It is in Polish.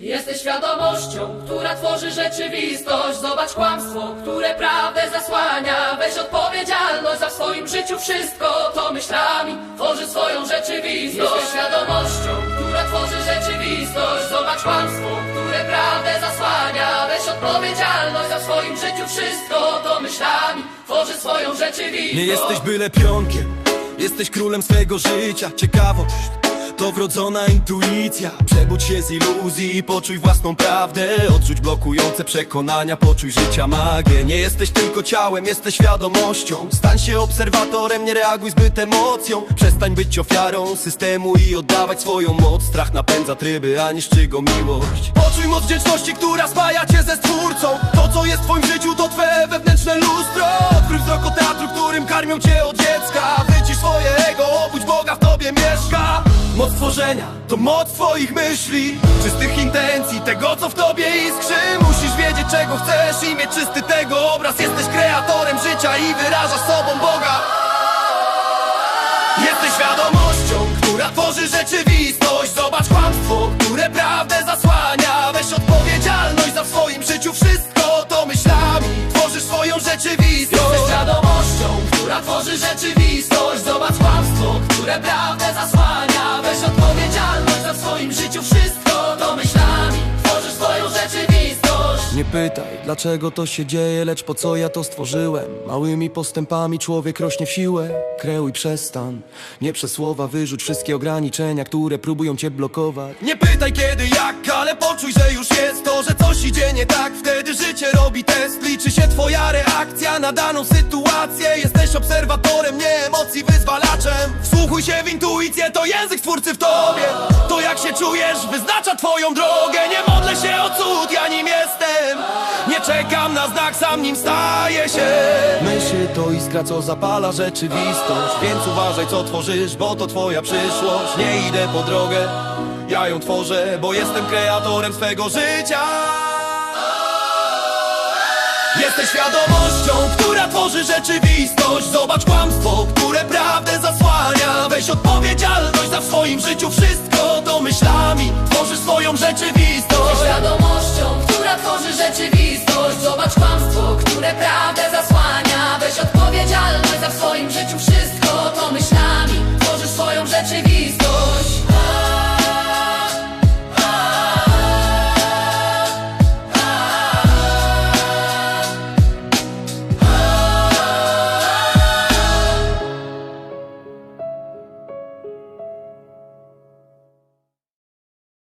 Jesteś świadomością, która tworzy rzeczywistość. Zobacz kłamstwo, które prawdę zasłania. Weź odpowiedzialność za w swoim życiu wszystko. To myślami tworzy swoją rzeczywistość. Jesteś świadomością, która tworzy rzeczywistość. Zobacz kłamstwo, które prawdę zasłania. Weź odpowiedzialność za w swoim życiu wszystko. To myślami tworzy swoją rzeczywistość. Nie jesteś byle pionkiem, jesteś królem swego życia. Ciekawość to wrodzona intuicja. Przebudź się z iluzji i poczuj własną prawdę. Odrzuć blokujące przekonania, poczuj życia magię. Nie jesteś tylko ciałem, jesteś świadomością. Stań się obserwatorem, nie reaguj zbyt emocją. Przestań być ofiarą systemu i oddawać swoją moc. Strach napędza tryby, a niszczy go miłość. Poczuj moc wdzięczności, która spaja cię ze stwórcą. To co jest w twoim życiu to twe wewnętrzne lustro. Odkryj wzrok od teatru, którym karmią cię od dziecka. Wycisz swoje ego, obudź Boga w tobie mieszka Moc tworzenia to moc twoich myśli. Czystych intencji, tego co w tobie iskrzy. Musisz wiedzieć czego chcesz. I mieć czysty tego obraz. Jesteś kreatorem życia i wyrażasz sobą pytaj, dlaczego to się dzieje, lecz po co ja to stworzyłem? Małymi postępami człowiek rośnie w siłę. Kreuj przestan, nie przez słowa wyrzuć wszystkie ograniczenia, które próbują cię blokować. Nie pytaj kiedy, jak, ale poczuj, że już jest to, że coś idzie nie tak. Wtedy życie robi test, liczy się twoja reakcja na daną sytuację. Jesteś obserwatorem, nie emocji wyzwalaczem. Wsłuchuj się w intuicję, to język twórcy w tobie. To jak się czujesz, wyznacza twoją drogę. Nie modlę się o cud, ja nim jestem Nie czekam na znak, sam nim staję się. Myśl to iskra, co zapala rzeczywistość. Więc uważaj, co tworzysz, bo to twoja przyszłość. Nie idę po drogę, ja ją tworzę Bo jestem kreatorem swego życia. Jesteś świadomością, która tworzy rzeczywistość. Zobacz kłamstwo, które prawdę zasłania. Weź odpowiedzialność za w swoim życiu wszystko To myślami